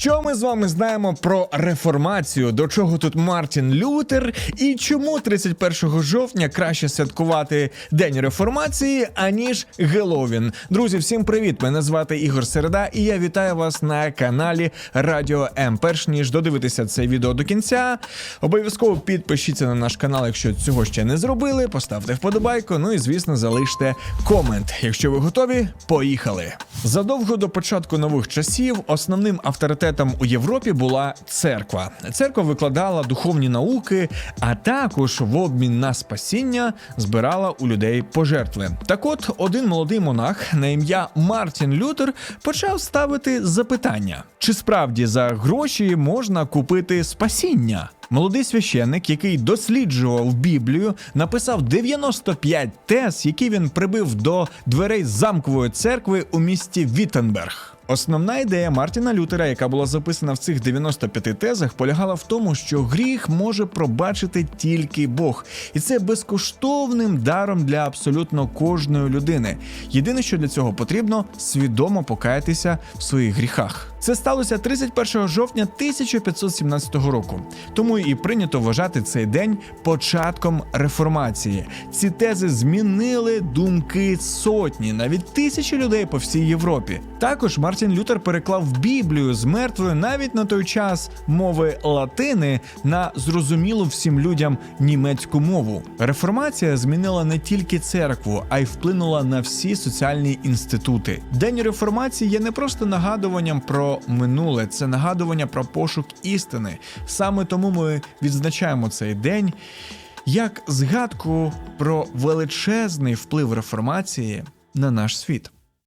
Що ми з вами знаємо про реформацію? До чого тут Мартін Лютер? І чому 31 жовтня краще святкувати День реформації, аніж Геловін? Друзі, всім привіт! Мене звати Ігор Середа, і я вітаю вас на каналі Радіо М. Перш ніж додивитися це відео до кінця, обов'язково підпишіться на наш канал, якщо цього ще не зробили. Поставте вподобайку. Ну і звісно, залиште комент. Якщо ви готові, поїхали. Задовго до початку нових часів основним авторитетом у Європі була церква. Церква викладала духовні науки, а також в обмін на спасіння збирала у людей пожертви. Так от один молодий монах на ім'я Мартін Лютер почав ставити запитання: чи справді за гроші можна купити спасіння? Молодий священник, який досліджував Біблію, написав 95 тез, які він прибив до дверей замкової церкви у місті Віттенберг. Основна ідея Мартіна Лютера, яка була записана в цих 95 тезах, полягала в тому, що гріх може пробачити тільки Бог, і це безкоштовним даром для абсолютно кожної людини. Єдине, що для цього потрібно, свідомо покаятися в своїх гріхах. Це сталося 31 жовтня 1517 року. Тому і прийнято вважати цей день початком реформації. Ці тези змінили думки сотні, навіть тисячі людей по всій Європі. Також Мартін Лютер переклав Біблію з мертвою навіть на той час мови латини на зрозумілу всім людям німецьку мову. Реформація змінила не тільки церкву, а й вплинула на всі соціальні інститути. День реформації є не просто нагадуванням минуле, це нагадування про пошук істини. Саме тому ми відзначаємо цей день як згадку про величезний вплив реформації на наш світ.